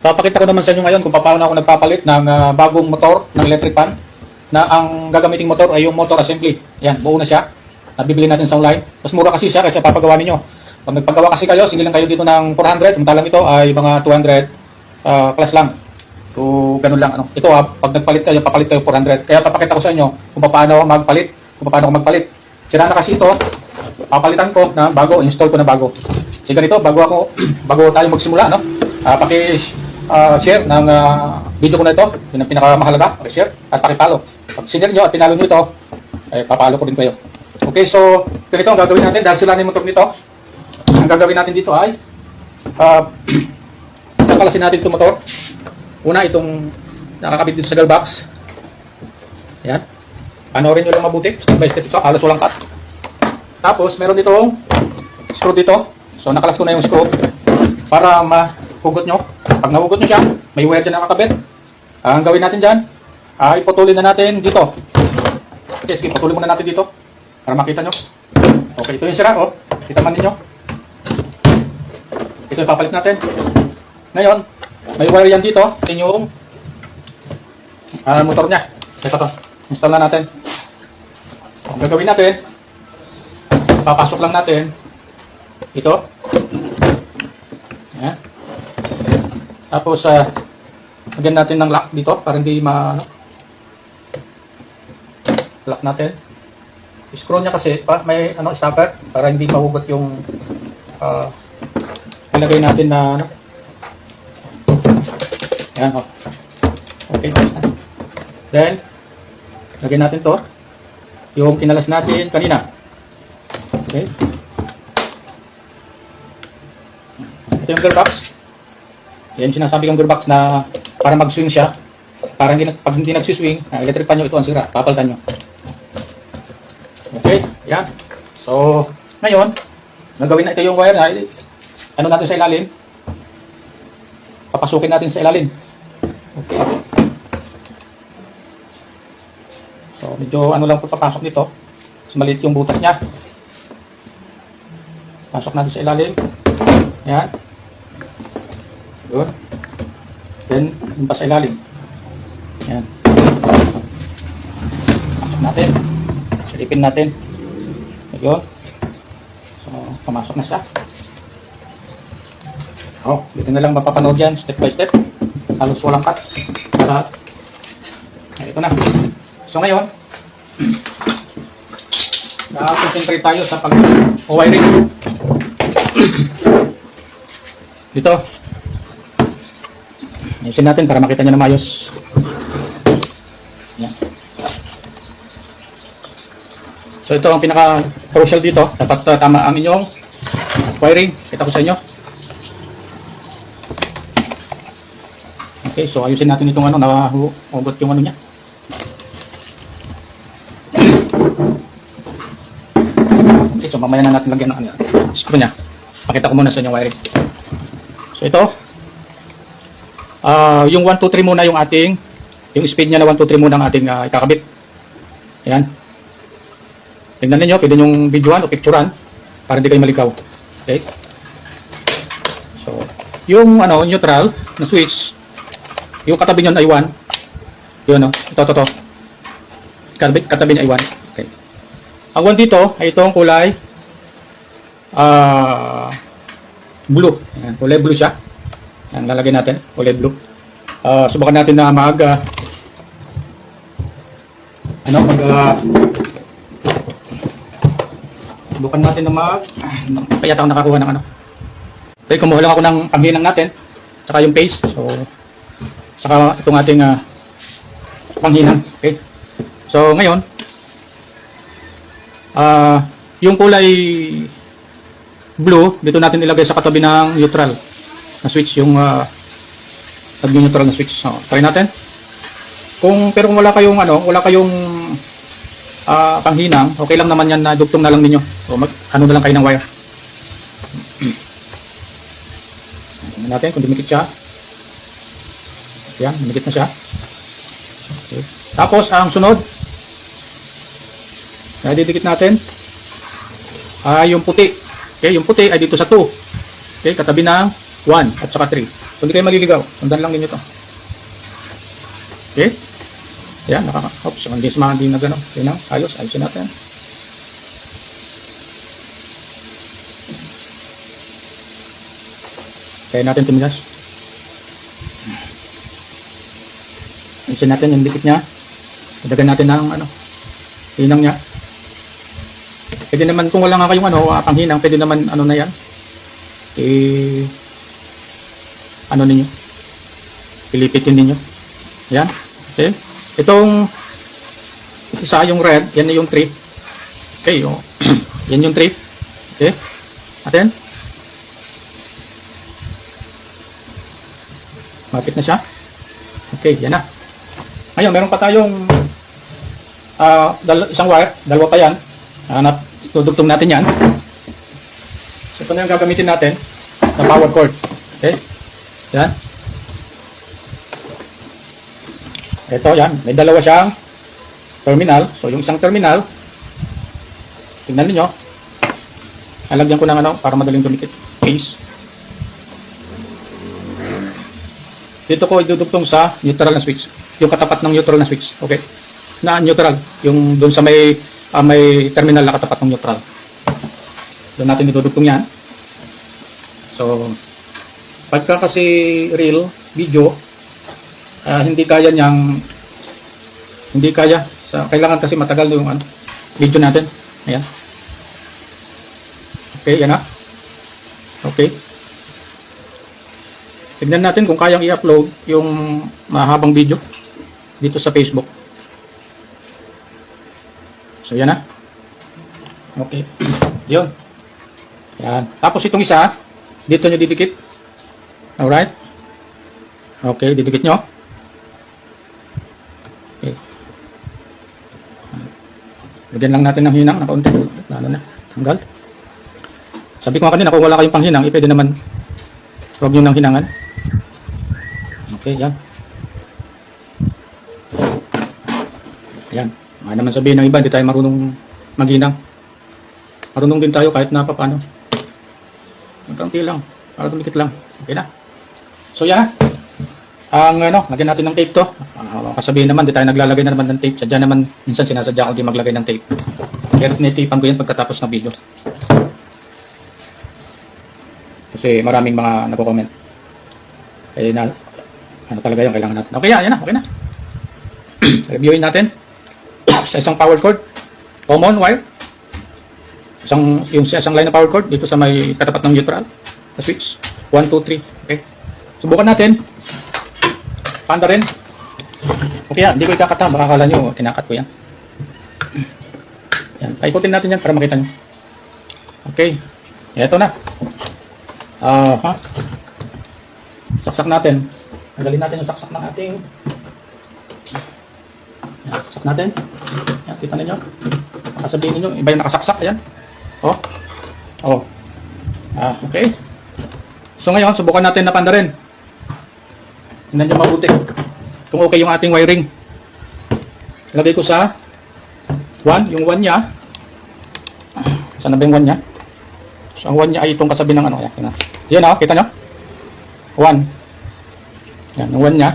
Papakita ko naman sa inyo ngayon kung paano ako nagpapalit ng ah, bagong motor ng electric fan na ang gagamiting motor ay yung motor assembly. Yan, buo na siya. Nabibili natin sa online. Mas mura kasi siya kasi papagawa ninyo. Pag nagpagawa kasi kayo, sige lang kayo dito ng 400, samantalang ito ay mga 200 ah, plus lang. So, ganun lang. Ano. Ito ah, pag nagpalit kayo, papalit kayo 400. Kaya papakita ko sa inyo kung paano magpalit, kung paano ako magpalit. Sira na kasi ito, papalitan ko na bago, install ko na bago. Sige ganito, bago ako, bago tayo magsimula, no? Ah, paki ah, share ng ah, video ko na ito, yun ang pinakamahalaga, paki-share at paki-follow. Pag sinare nyo at pinalo nyo ito, eh, papalo ko din kayo. Okay, so, ganito ang gagawin natin dahil sila na yung motor nito. Ang gagawin natin dito ay, ah, kakalasin natin itong motor. Una, itong nakakabit dito sa girl box. Yan. Panoorin nyo lang mabuti. Step by step ito. Halos walang cut. Tapos, meron ditong screw dito. So, nakalas ko na yung screw para mahugot nyo. Pag nahugot nyo siya, may wire dyan nakakabit. Ah, ang gawin natin dyan, ay putulin na natin dito. Okay, sige, putulin muna natin dito para makita nyo. Okay, ito yung sira, oh. Kita man ninyo. Ito yung papalit natin. Ngayon, may wire yan dito. Ito yung ah, motor niya. Ito to. Install na natin. Ang gagawin natin, papasok lang natin ito. Ayan. Tapos, uh, lagyan natin ng lock dito para hindi ma... Lock natin. Screw niya kasi, pa, may ano, stopper para hindi mahugot yung uh, ilagay natin na ano. Ayan, oh. Okay, na. Then, lagyan natin to. Yung kinalas natin kanina. Okay. Ito yung gearbox. Yan sinasabi kong gearbox na para mag-swing siya. Para hindi, pag hindi nagsiswing, na electric pan nyo, ito ang sira. Papalitan nyo. Okay, yan. So, ngayon, nagawin na ito yung wire na, ano natin sa ilalim? Papasukin natin sa ilalim. Okay. So, medyo ano lang po papasok nito. Maliit yung butas niya. Pasok natin sa ilalim. Yan. Yun. Then, yung pa sa ilalim. Yan. Pasok natin. Silipin natin. Yun. So, pumasok na siya. Oh, dito na lang mapapanood yan, step by step. Halos walang cut. Para, ay, ito na. So ngayon, na-concentrate tayo sa pag-wiring. Dito. Ayusin natin para makita nyo na maayos. Yan. So ito ang pinaka-crucial dito. Dapat uh, tama ang inyong wiring. Kita ko sa inyo. Okay, so ayusin natin itong ano, nahugot yung ano niya. Okay, so mamaya na natin lagyan ng ano, screw niya. Pakita ko muna sa inyo wiring. So ito, ah yung 1, 2, 3 muna yung ating, yung speed niya na 1, 2, 3 muna ang ating ah, ikakabit. Ayan. Tingnan ninyo, pwede yung videoan o picturean para hindi kayo maligaw. Okay? So, yung ano, neutral na switch, yung katabi niyon ay 1. Yun, no? Ito, ito, ito. Katabi, katabi niya ay 1. Okay. Ang 1 dito ay itong kulay ah blue. Ayan, kulay blue siya. Ayan, lalagay natin. Kulay blue. Ah, subukan natin na mag ah, ano, mag ah, subukan natin na mag ah, kaya ako nakakuha ng ano. Okay, kumuha lang ako ng panghinang natin. Saka yung paste. So, saka itong ating ah, panghinang. Okay. So, ngayon, ah yung kulay blue, dito natin ilagay sa katabi ng neutral na switch, yung uh, neutral na switch. So, try natin. Kung, pero kung wala kayong, ano, wala kayong ah panghinang, okay lang naman yan na dugtong na lang ninyo. So, mag, ano na lang kayo ng wire. Tingnan natin kung dumikit siya. Yan, dumikit na siya. Okay. Tapos, ang sunod, na didikit natin, ay yung puti. Okay, yung puti ay dito sa 2. Okay, katabi ng 1 at saka 3. So, hindi kayo maliligaw. Sundan lang ninyo to. Okay? Yan, nakaka... Oops, hindi sumama din na gano'n. Okay na, ayos, ayusin natin. Kaya natin tumigas. Ayusin natin yung dikit niya. Dagdagan natin ng ano, hinang niya. Pwede naman, kung wala nga kayong ano, ah, panghinang, pwede naman ano na yan. Eh, ano ninyo? Pilipitin ninyo. Yan. Okay. Itong isa yung red, yan na yung trip. Okay, oh. yan yung trip. Okay. Atin. Mapit na siya. Okay, yan na. Ngayon, meron pa tayong ah dal- isang wire, dalawa pa yan. Hanap, tudugtong natin yan. So, ito na yung gagamitin natin na power cord. Okay? Yan. Ito, yan. May dalawa siyang terminal. So, yung isang terminal, tingnan ninyo. Halagyan ko ng ano, para madaling dumikit. Case. Dito ko idudugtong sa neutral na switch. Yung katapat ng neutral na switch. Okay? Na neutral. Yung doon sa may ah, may terminal na katapat ng neutral. Doon natin idudugtong yan. So, pagka kasi real video, ah, hindi kaya niyang hindi kaya. Sa, kailangan kasi matagal yung ano, video natin. Ayan. Okay, yan na. Okay. Tignan natin kung kayang i-upload yung mahabang video dito sa Facebook. So, yan na. Okay. Yun. Yan. Tapos itong isa, dito nyo didikit. Alright. Okay, didikit nyo. Okay. Lagyan lang natin ng hinang na kaunti. Lalo na. Tanggal. Sabi ko nga kanina, kung wala kayong panghinang, eh, pwede naman huwag nyo ng hinangan. Okay, yan. Yan. Mga naman sabihin ng iba, hindi tayo marunong maghinang. Marunong din tayo kahit na pa paano. Magkaunti lang. Para tumikit lang. Okay na. So na. Ang ano, lagyan natin ng tape to. Uh, kasabihin naman, di tayo naglalagay na naman ng tape. Sadya naman, minsan sinasadya ko di maglagay ng tape. Pero tinitipan ko yan pagkatapos ng video. Kasi maraming mga nagko-comment. Eh na, ano talaga yung kailangan natin. Okay, yan, yan na, okay na. Reviewin natin. sa isang power cord. Common wire. Isang, yung sa isang line na power cord dito sa may katapat ng neutral. Na switch. 1, 2, 3. Okay. Subukan natin. Panda rin. Okay yan, hindi ko ikakata. Baka akala nyo, kinakat ko yan. Yan, paikutin natin yan para makita nyo. Okay. Ito na. Ah, ha? Saksak natin. Tanggalin natin yung saksak ng ating yan, saksak natin. Yan, kita ninyo. Baka sabihin ninyo, iba yung nakasaksak. Ayan. Oh. Oh. Ah, okay. So ngayon, subukan natin na panda rin. Tingnan nyo mabuti. Kung okay yung ating wiring. Ilagay ko sa 1, yung 1 niya. Saan na ba yung 1 niya? So, ang 1 niya ay itong kasabi ng ano. Ayan, tingnan. Yan o, kita nyo? 1. Yan, yung 1 niya.